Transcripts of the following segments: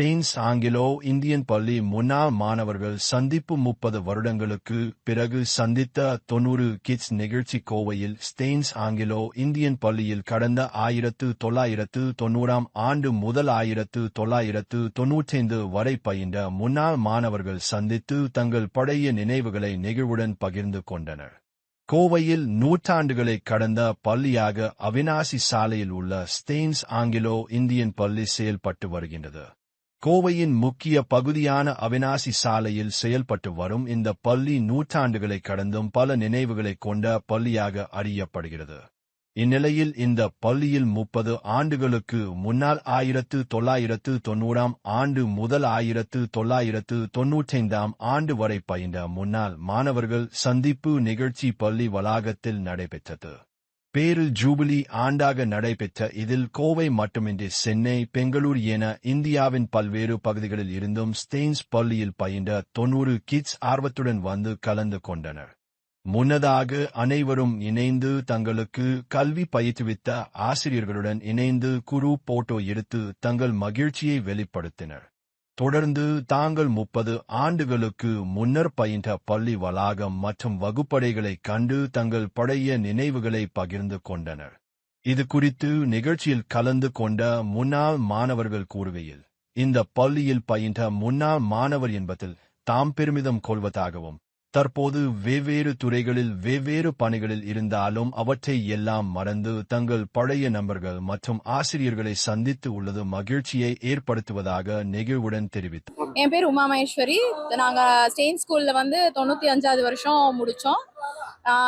Stains Anglo Indian பள்ளி முன்னாள் மாணவர்கள் சந்திப்பு முப்பது வருடங்களுக்கு பிறகு சந்தித்த தொன்னூறு கிட்ஸ் நிகழ்ச்சி கோவையில் ஸ்டெயின்ஸ் ஆங்கிலோ இந்தியன் பள்ளியில் கடந்த ஆயிரத்து தொள்ளாயிரத்து தொன்னூறாம் ஆண்டு முதல் ஆயிரத்து தொள்ளாயிரத்து தொன்னூற்றைந்து வரை பயின்ற முன்னாள் மாணவர்கள் சந்தித்து தங்கள் பழைய நினைவுகளை நெகிழ்வுடன் பகிர்ந்து கொண்டனர். கோவையில் நூற்றாண்டுகளை கடந்த பள்ளியாக அவினாசி சாலையில் உள்ள ஸ்டெயின்ஸ் ஆங்கிலோ இந்தியன் பள்ளி செயல்பட்டு வருகின்றது. கோவையின் முக்கிய பகுதியான அவினாசி சாலையில் செயல்பட்டு வரும் இந்த பள்ளி நூற்றாண்டுகளை கடந்தும் பல நினைவுகளை கொண்ட பள்ளியாக அறியப்படுகிறது. இந்நிலையில் இந்த பள்ளியில் முப்பது ஆண்டுகளுக்கு முன்னால் ஆயிரத்து தொள்ளாயிரத்து தொன்னூறாம் ஆண்டு முதல் ஆயிரத்து தொள்ளாயிரத்து தொன்னூற்றைந்தாம் ஆண்டு வரை பயின்ற முன்னாள் மாணவர்கள் சந்திப்பு நிகழ்ச்சி பள்ளி வளாகத்தில் நடைபெற்றது. பேரில் ஜூபிலி ஆண்டாக நடைபெற்ற இதில் கோவை மட்டுமின்றி சென்னை பெங்களூர் என இந்தியாவின் பல்வேறு பகுதிகளில் இருந்தும் ஸ்டெயின்ஸ் பள்ளியில் பயின்ற தொன்னூறு கிட்ஸ் ஆர்வத்துடன் வந்து கலந்து கொண்டனர். முன்னதாக அனைவரும் இணைந்து தங்களுக்கு கல்வி பயிற்றுவித்த ஆசிரியர்களுடன் இணைந்து குரு போட்டோ எடுத்து தங்கள் மகிழ்ச்சியை வெளிப்படுத்தினர். தொடர்ந்து தாங்கள் முப்பது ஆண்டுகளுக்கு முன்னர் பயின்ற பள்ளி வளாகம் மற்றும் வகுப்படைகளை கண்டு தங்கள் பழைய நினைவுகளை பகிர்ந்து கொண்டனர். இது குறித்து நிகழ்ச்சியில் கலந்து கொண்ட முன்னாள் மாணவர்கள் கூறுகையில் இந்த பள்ளியில் பயின்ற முன்னாள் மாணவர் என்பதில் தாம் பெருமிதம் கொள்வதாகவும் தற்போது வெவ்வேறு துறைகளில் வெவ்வேறு பணிகளில் இருந்தாலும் அவற்றை எல்லாம் மறந்து தங்கள் பழைய நண்பர்கள் மற்றும் ஆசிரியர்களை சந்தித்து உள்ளது மகிழ்ச்சியை ஏற்படுத்துவதாக நெகிழ்வுடன் தெரிவித்தார் என் பேர் உமா மகேஸ்வரி நாங்க ஸ்டெயின் ஸ்கூல்ல வந்து தொண்ணூத்தி அஞ்சாவது வருஷம் முடிச்சோம்.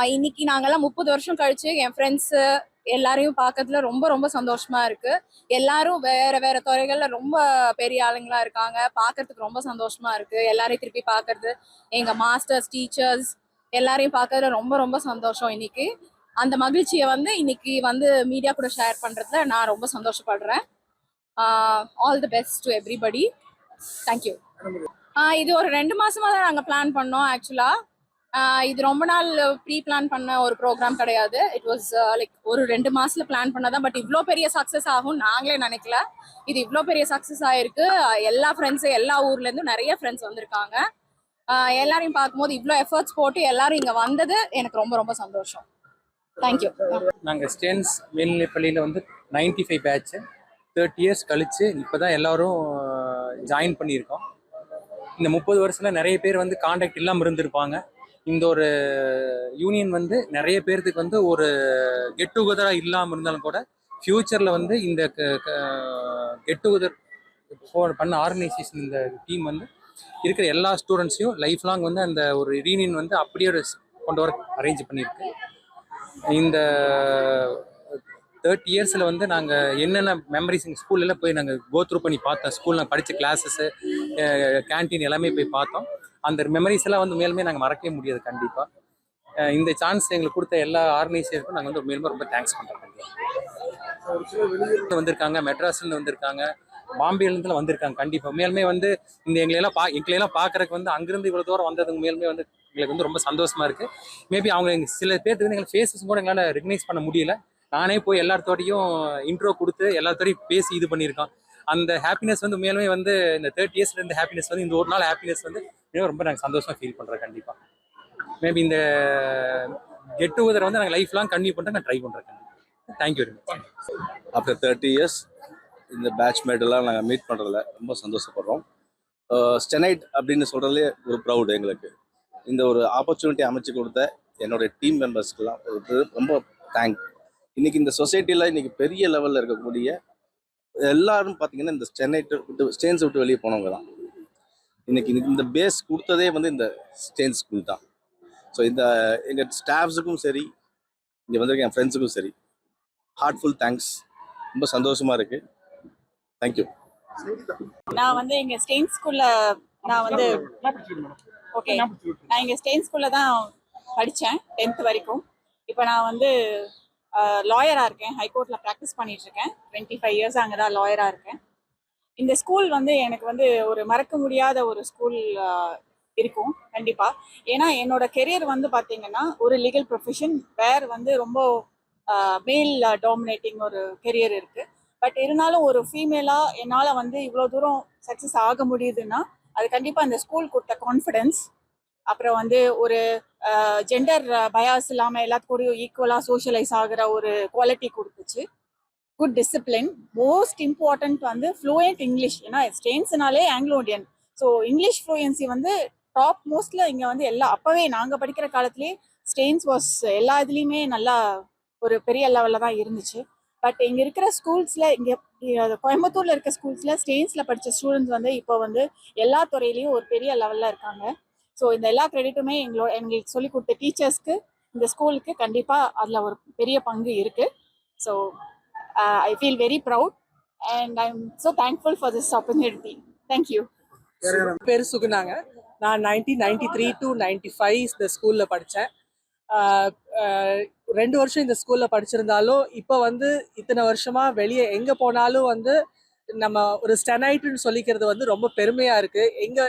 இன்னைக்கு நாங்கெல்லாம் முப்பது வருஷம் கழிச்சு என் ஃப்ரெண்ட்ஸு எல்லாரையும் பார்க்கறதுல ரொம்ப ரொம்ப சந்தோஷமா இருக்கு. எல்லாரும் வேற வேற துறைகள்ல ரொம்ப பெரிய ஆளுங்களா இருக்காங்க. பார்க்கறதுக்கு ரொம்ப சந்தோஷமா இருக்கு. எல்லாரையும் திருப்பி பார்க்கறது எங்க மாஸ்டர்ஸ் டீச்சர்ஸ் எல்லாரையும் பார்க்கறதுல ரொம்ப ரொம்ப சந்தோஷம் இன்னைக்கு. அந்த மகிழ்ச்சியை வந்து இன்னைக்கு வந்து மீடியா கூட ஷேர் பண்றதுல நான் ரொம்ப சந்தோஷப்படுறேன். All the best to everybody thank you இது ஒரு ரெண்டு மாசமா தான் நாங்கள் பிளான் பண்ணோம் ஆக்சுவலா இது ரொம்ப நாள் ப்ரீ பிளான் பண்ண ஒரு ப்ரோக்ராம் கிடையாது. இட் வாஸ் லைக் ஒரு ரெண்டு மாசத்துல பிளான் பண்ணதான் பட் இவ்வளோ பெரிய சக்ஸஸ் ஆகும் நாங்களே நினைக்கல. இது இவ்வளோ பெரிய சக்ஸஸ் ஆயிருக்கு. எல்லா ஃப்ரெண்ட்ஸும் எல்லா ஊர்ல இருந்தும் நிறைய ஃப்ரெண்ட்ஸ் வந்திருக்காங்க. எல்லாரையும் பார்க்கும்போது இவ்வளோ எஃபர்ட்ஸ் போட்டு எல்லாரும் இங்க வந்தது எனக்கு ரொம்ப ரொம்ப சந்தோஷம். தேங்க்யூ நாங்கள் ஸ்டேன்ஸ் மேல்நிலைப்பள்ளியில் வந்து ninety five batch thirty years கழித்து இப்போ தான் எல்லோரும் ஜாயின் பண்ணியிருக்கோம். இந்த முப்பது வருஷத்தில் நிறைய பேர் வந்து காண்டாக்ட் இல்லாமல் இருந்திருப்பாங்க. இந்த ஒரு யூனியன் வந்து நிறைய பேர்த்துக்கு வந்து ஒரு கெட் டுகெதராக இல்லாமல் இருந்தாலும் கூட ஃப்யூச்சரில் வந்து இந்த கெட் டுகெதர் பண்ண ஆர்கனைசேஷன் இந்த டீம் வந்து இருக்கிற எல்லா ஸ்டூடெண்ட்ஸையும் லைஃப் லாங் வந்து அந்த ஒரு ரீனியன் வந்து அப்படியே ஒரு கொண்டு வர அரேஞ்ச் பண்ணியிருக்கு. இந்த தேர்ட்டி இயர்ஸில் வந்து நாங்கள் என்னென்ன மெமரிஸ் எங்கள் ஸ்கூல்ல போய் நாங்கள் கோத்ரூ பண்ணி பார்த்தோம். ஸ்கூலில் படித்த கிளாஸஸ்ஸு கேன்டீன் எல்லாமே போய் பார்த்தோம். அந்த மெமரிஸ் எல்லாம் வந்து மேலுமே நாங்கள் மறக்கவே முடியாது கண்டிப்பாக இந்த சான்ஸ் எங்களுக்கு கொடுத்த எல்லா ஆர்கனைசேஷனுக்கும் நாங்கள் வந்து மேலுமே ரொம்ப தேங்க்ஸ் பண்ணுறோம் வந்திருக்காங்க மெட்ராஸ்லேருந்து வந்திருக்காங்க பாம்பேலேருந்துலாம் வந்திருக்காங்க கண்டிப்பாக மேலுமே வந்து இந்த எங்களையெல்லாம் பா எங்களையெல்லாம் பார்க்கறதுக்கு வந்து அங்கேருந்து இவ்வளோ தூரம் வந்ததுக்கு மேலுமே வந்து எங்களுக்கு வந்து ரொம்ப சந்தோஷமா இருக்குது மேபி அவங்க எங்கள் சில பேர்த்துக்கு வந்து எங்களுக்கு ஃபேஸஸ் கூட எங்களால் ரெகனைஸ் பண்ண முடியல. நானே போய் எல்லாத்தோடையும் இன்ட்ரோ கொடுத்து எல்லாத்தோடையும் பேசி இது பண்ணியிருக்கோம். அந்த ஹாப்பினஸ் வந்து மேலுமே வந்து இந்த தேர்ட்டி இயர்ஸ்ல இருந்த ஹாப்பினஸ் வந்து இந்த ஒரு நாள் ஹாப்பினஸ் வந்து இன்னும் ரொம்ப நாங்கள் சந்தோஷமா ஃபீல் பண்ணுறோம் கண்டிப்பாக மேபி இந்த கெட் டுகெதர் வந்து நாங்கள் லைஃப் லாங் கண்டினியூ பண்ணுறேன் நான் ட்ரை பண்ணுறேன் கண்டிப்பாக thank you very much after thirty years இந்த பேட்ச்மேட் எல்லாம் நாங்கள் மீட் பண்ணுறதுல ரொம்ப சந்தோஷப்படுறோம். ஸ்டெனைட் அப்படின்னு சொல்கிறதுலே ஒரு ப்ரௌடு எங்களுக்கு. இந்த ஒரு ஆப்பர்ச்சுனிட்டி அமைச்சு கொடுத்த என்னுடைய டீம் மெம்பர்ஸ்க்கெல்லாம் ஒரு ரொம்ப தேங்க் இன்னைக்கு இந்த சொசைட்டியில் இன்னைக்கு பெரிய லெவலில் இருக்கக்கூடிய எல்லாரும் பார்த்தீங்கன்னா இந்த சென்னை விட்டு ஸ்டேன்ஸ் விட்டு வெளியே போனவங்க தான் இன்னைக்கு இந்த பேஸ் கொடுத்ததே வந்து இந்த ஸ்டேன் ஸ்கூல் தான். ஸோ இந்த எங்கள் ஸ்டாஃப்ஸுக்கும் சரி இங்கே வந்திருக்க என் ஃப்ரெண்ட்ஸுக்கும் சரி ஹார்ட்ஃபுல் தேங்க்ஸ் ரொம்ப சந்தோஷமாக இருக்குது தேங்க்யூ நான் வந்து எங்கள் ஸ்டெயின் ஸ்கூலில் நான் வந்து ஓகே நான் இங்கே ஸ்டெயின் ஸ்கூல்ல தான் படித்தேன் டென்த் வரைக்கும். இப்போ நான் வந்து லாயராக இருக்கேன். ஹைகோர்ட்டில் ப்ராக்டிஸ் பண்ணிகிட்ருக்கேன் இருக்கேன் டுவெண்ட்டி ஃபைவ் இயர்ஸ் அங்கே தான் லாயராக இருக்கேன். இந்த ஸ்கூல் வந்து எனக்கு வந்து ஒரு மறக்க முடியாத ஒரு ஸ்கூல் இருக்கும். கண்டிப்பாக ஏன்னா என்னோட கெரியர் வந்து பார்த்தீங்கன்னா ஒரு லீகல் ப்ரொஃபஷன் வேர் வந்து ரொம்ப மேல் டாமினேட்டிங் ஒரு கெரியர் இருக்குது பட் இருந்தாலும் ஒரு ஃபீமேலாக என்னால் வந்து இவ்வளோ தூரம் சக்ஸஸ் ஆக முடியுதுன்னா அது கண்டிப்பாக அந்த ஸ்கூல் கொடுத்த கான்ஃபிடென்ஸ் அப்புறம் வந்து ஒரு ஜெண்டர் பயாஸ் இல்லாமல் எல்லாத்துக்கூடயும் ஈக்குவலாக சோஷியலைஸ் ஆகிற ஒரு குவாலிட்டி கொடுத்துச்சு. குட் டிசிப்ளின் மோஸ்ட் இம்பார்ட்டன்ட் வந்து ஃப்ளூயண்ட் இங்கிலீஷ் ஏன்னா ஸ்டெயின்ஸ்னாலே Anglo Indian so English fluency வந்து டாப் மோஸ்ட்ல இங்கே வந்து எல்லா அப்போவே நாங்கள் படிக்கிற காலத்துலேயே ஸ்டெயின்ஸ் வாஸ் எல்லா இதுலேயுமே நல்லா ஒரு பெரிய லெவலில் தான் இருந்துச்சு. பட் இங்கே இருக்கிற ஸ்கூல்ஸில் இங்கே கோயம்புத்தூரில் இருக்க ஸ்கூல்ஸில் ஸ்டெயின்ஸில் படித்த ஸ்டூடெண்ட்ஸ் வந்து இப்போ வந்து எல்லா துறையிலையும் ஒரு பெரிய லெவலில் இருக்காங்க. ஸோ இந்த எல்லா கிரெடிட்டுமே எங்களோட எங்களுக்கு சொல்லிக் கொடுத்த டீச்சர்ஸ்க்கு இந்த ஸ்கூலுக்கு கண்டிப்பாக அதில் ஒரு பெரிய பங்கு இருக்குது so I feel very proud and I am so thankful for this opportunity thank you பேர் சுகுனாங்க நான் nineteen ninety three to ninety five இந்த ஸ்கூலில் படித்தேன் uh, uh, ரெண்டு வருஷம் இந்த ஸ்கூலில் படிச்சிருந்தாலும் இப்போ வந்து இத்தனை வருஷமாக வெளியே எங்கே போனாலும் வந்து நம்ம ஒரு ஸ்டெனைட்டுன்னு சொல்லிக்கிறது வந்து ரொம்ப பெருமையாக இருக்குது எங்கே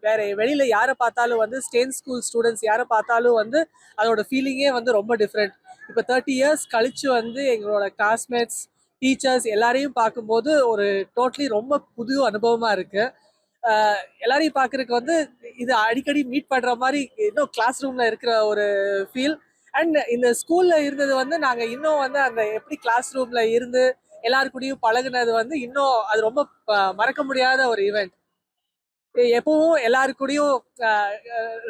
வேற வெளியில் யாரை பார்த்தாலும் வந்து ஸ்டேன் ஸ்கூல் ஸ்டூடெண்ட்ஸ் யாரை பார்த்தாலும் வந்து அதோட ஃபீலிங்கே வந்து ரொம்ப டிஃப்ரெண்ட் இப்போ தேர்ட்டி இயர்ஸ் கழிச்சு வந்து எங்களோட கிளாஸ்மேட்ஸ் டீச்சர்ஸ் எல்லாரையும் பார்க்கும்போது ஒரு டோட்டலி ரொம்ப புது அனுபவமாக இருக்குது எல்லாரையும் பார்க்கறதுக்கு வந்து இது அடிக்கடி மீட் பண்ற மாதிரி இன்னும் கிளாஸ் ரூம்ல இருக்கிற ஒரு ஃபீல் அண்ட் இந்த ஸ்கூல்ல இருந்தது வந்து நாங்க இன்னும் வந்து அந்த எப்படி கிளாஸ் ரூம்ல இருந்து எல்லாரு கூடயும் பழகுனது வந்து இன்னும் அது ரொம்ப ப- மறக்க முடியாத ஒரு ஈவெண்ட் எப்பவும் எல்லாரு கூடயும்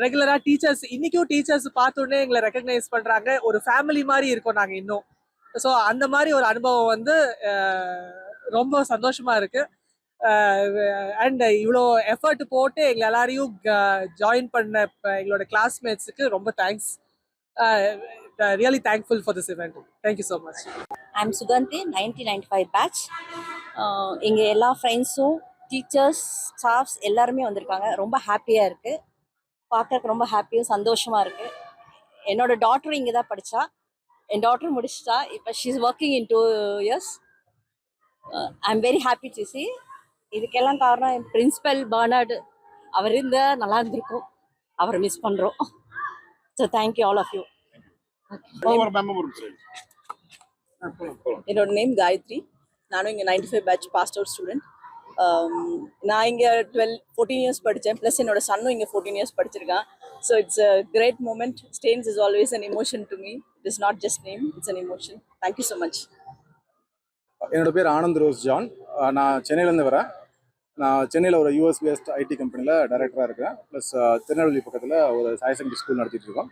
ரெகுலரா டீச்சர்ஸ் இன்னைக்கும் டீச்சர்ஸ் பார்த்தோன்னே எங்களை ரெக்கக்னைஸ் பண்றாங்க. ஒரு ஃபேமிலி மாதிரி இருக்கோம் நாங்க இன்னும். ஸோ அந்த மாதிரி ஒரு அனுபவம் வந்து ரொம்ப சந்தோஷமா இருக்கு. அண்ட் இவ்வளோ எஃபர்ட் போட்டு எங்களை எல்லாரையும் ஜாயின் பண்ண எங்களோட கிளாஸ்மேட்ஸுக்கு ரொம்ப thanks really thankful for this event thank you so much I'm Sugandhi nineteen ninety five batch இங்கே எல்லா ஃப்ரெண்ட்ஸும் டீச்சர்ஸ் ஸ்டாஃப்ஸ் எல்லாருமே வந்திருக்காங்க. ரொம்ப ஹாப்பியாக இருக்குது பார்க்குறக்கு ரொம்ப ஹாப்பியும் சந்தோஷமாக இருக்குது என்னோட டாட்டரும் இங்கே தான் படித்தா என் டாட்டர் முடிச்சிட்டா. இப்போ she's working in two years I am very happy to see இதுக்கெல்லாம் காரணம் என் பிரின்சிபல் பர்னார்டு அவர் இருந்தால் நல்லா இருந்திருக்கும். அவரை மிஸ் பண்ணுறோம் so thank you all of you என்னோட நேம் காயத்ரி. நானும் இங்கே ninety five batch passed out student நான் இங்கே டுவெல் ஃபோர்டீன் இயர்ஸ் படித்தேன் ப்ளஸ் என்னோட சன்னும் இங்கே fourteen years படிச்சிருக்கான் so it's a great moment Stanes is always an emotion to me it is not just name it's an emotion thank you so much என்னோட பேர் Anand rose John. நான் சென்னையிலேருந்து வரேன். நான் சென்னையில் ஒரு யூஎஸ் பேஸ்ட் ஐடி கம்பெனியில் டைரக்டராக இருக்கேன் ப்ளஸ் திருநெல்வேலி பக்கத்தில் ஒரு ஹையர் செகண்டரி ஸ்கூல் நடத்திட்டு இருக்கோம்.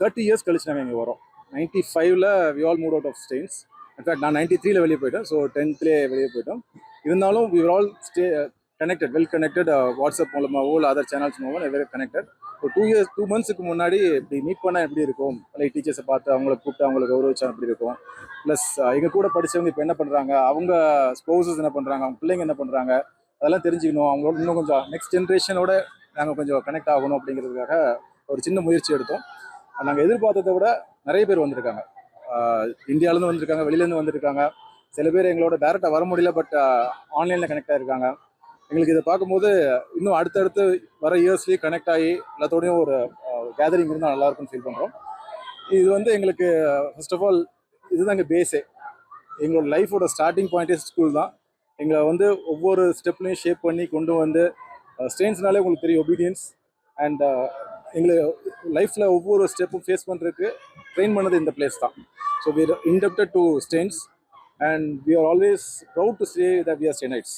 தேர்ட்டி இயர்ஸ் கழிச்சு நாங்கள் இங்கே வரோம். நைன்ட்டி ஃபைவ்ல we all moved out of Stanes in fact நான் நைன்ட்டி த்ரீல வெளியே போயிட்டேன். ஸோ டென்த்லேயே வெளியே போயிட்டோம். இருந்தாலும் we all stay connected well connected WhatsApp மூலமாகவோ இல்லை அதர் சேனல்ஸ் மூலமாக வெரி கனெக்டட் ஒரு டூ இயர்ஸ் டூ மந்த்ஸுக்கு முன்னாடி இப்படி மீட் பண்ணால் எப்படி இருக்கும்? லைக் டீச்சர்ஸை பார்த்து அவங்கள கூப்பிட்டு அவங்கள கௌரவிச்சா எப்படி இருக்கும்? ப்ளஸ் எங்கள் கூட படித்தவங்க இப்போ என்ன பண்ணுறாங்க அவங்க ஸ்பௌசஸ் என்ன பண்ணுறாங்க அவங்க பிள்ளைங்க என்ன பண்ணுறாங்க அதெல்லாம் தெரிஞ்சுக்கணும். அவங்களோட இன்னும் கொஞ்சம் நெக்ஸ்ட் ஜென்ரேஷனோட நாங்கள் கொஞ்சம் கனெக்ட் ஆகணும் அப்படிங்கிறதுக்காக ஒரு சின்ன முயற்சி எடுத்தோம். நாங்கள் எதிர்பார்த்ததை விட நிறைய பேர் வந்திருக்காங்க. இந்தியாவிலேருந்து வந்திருக்காங்க வெளியிலேருந்து வந்திருக்காங்க. சில பேர் எங்களோட டேரெக்டாக வர முடியல பட் ஆன்லைனில் கனெக்ட் ஆகிருக்காங்க எங்களுக்கு இதை பார்க்கும்போது இன்னும் அடுத்தடுத்து வர இயர்ஸ்லேயே கனெக்ட் ஆகி எல்லாத்தோடையும் ஒரு கேதரிங் இருந்தால் நல்லாயிருக்கும்னு ஃபீல் பண்ணுறோம் இது வந்து எங்களுக்கு ஃபர்ஸ்ட் ஆஃப் ஆல் இதுதான் எங்கள் பேஸே எங்களோட லைஃபோட ஸ்டார்டிங் பாயிண்டே ஸ்கூல் தான். எங்களை வந்து ஒவ்வொரு ஸ்டெப்லையும் ஷேப் பண்ணி கொண்டு வந்து ஸ்டேன்ஸ்னாலே உங்களுக்கு தெரியும் ஒபீடியன்ஸ் அண்ட் எங்களை லைஃப்பில் ஒவ்வொரு ஸ்டெப்பும் ஃபேஸ் பண்ணுறதுக்கு ட்ரெயின் பண்ணது இந்த பிளேஸ் தான். So we indebted to Stanes and we are always proud to stay that we are Stanites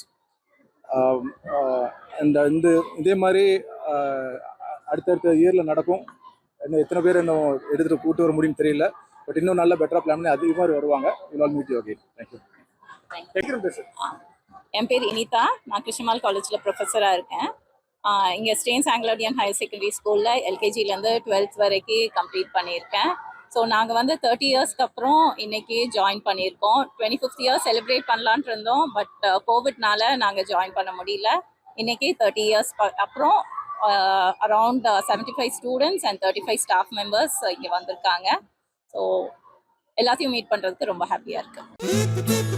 and இந்த இதே மாதிரி அடுத்தடுத்த இயரில் நடக்கும். இன்னும் எத்தனை பேர் இன்னும் எடுத்துகிட்டு கூட்டு வர முடியும்னு தெரியல. பட் இன்னும் நல்ல பெட்டராக பிளான் பண்ணி அதிகமாக வருவாங்க. We'll meet you again thank you என் பேர் இனிதா. நான் கிருஷ்ணமால் காலேஜில் ப்ரொஃபஸராக இருக்கேன். இங்கே ஸ்டேன்ஸ் ஆங்கிலோடியன் ஹையர் செகண்டரி ஸ்கூலில் எல்கேஜிலேருந்து டுவெல்த் வரைக்கும் கம்ப்ளீட் பண்ணியிருக்கேன். ஸோ நாங்கள் வந்து தேர்ட்டி இயர்ஸ்க்கு அப்புறம் இன்னைக்கு ஜாயின் பண்ணியிருக்கோம். டுவெண்ட்டி ஃபிஃப்த் இயர்ஸ் செலிப்ரேட் பண்ணலான்ட்டு இருந்தோம் பட் கோவிட்னால நாங்கள் ஜாயின் பண்ண முடியல. இன்னைக்கு தேர்ட்டி இயர்ஸ் அப்புறம் around seventy five students and thirty five staff members இங்கே வந்திருக்காங்க. ஸோ எல்லாத்தையும் மீட் பண்ணுறதுக்கு ரொம்ப ஹாப்பியாக இருக்குது